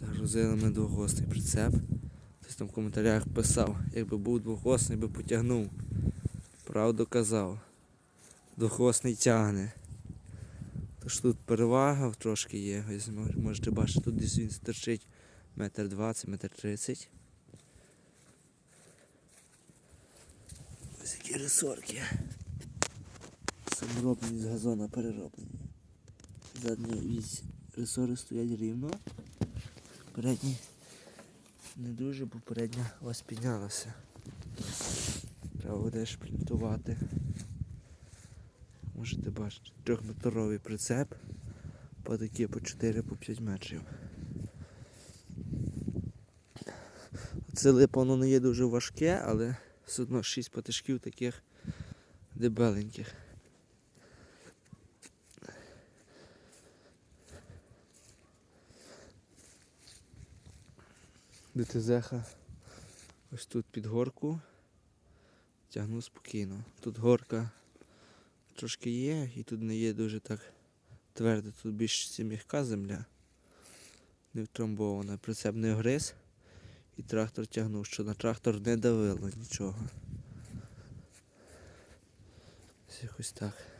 Загрузили ми двохосний прицеп. Хтось там в коментарях писав, якби був двохосний, би потягнув. Правду казав. Двохосний тягне. Тож тут перевага трошки є. Ось можете бачити, тут десь він стерчить метр двадцять, метр тридцять. Ось які ресорки. Самороблені з газона перероблені. Задня вісь ресори стоять рівно. Передні не дуже, бо передня ось піднялася. Треба буде шплінтувати. Можете бачити, трьохметровий прицеп. По такі по 4 по 5 метрів. Це липо воно не є дуже важке, але все одно 6 патишків таких дебеленьких. ДТЗха ось тут під горку. Тягну спокійно. Тут горка трошки є і тут не є дуже так твердо, тут більш м'яка земля. Не втрамбована. Прицеп не гриз і трактор тягнув, що на трактор не давило нічого. Ось якось так.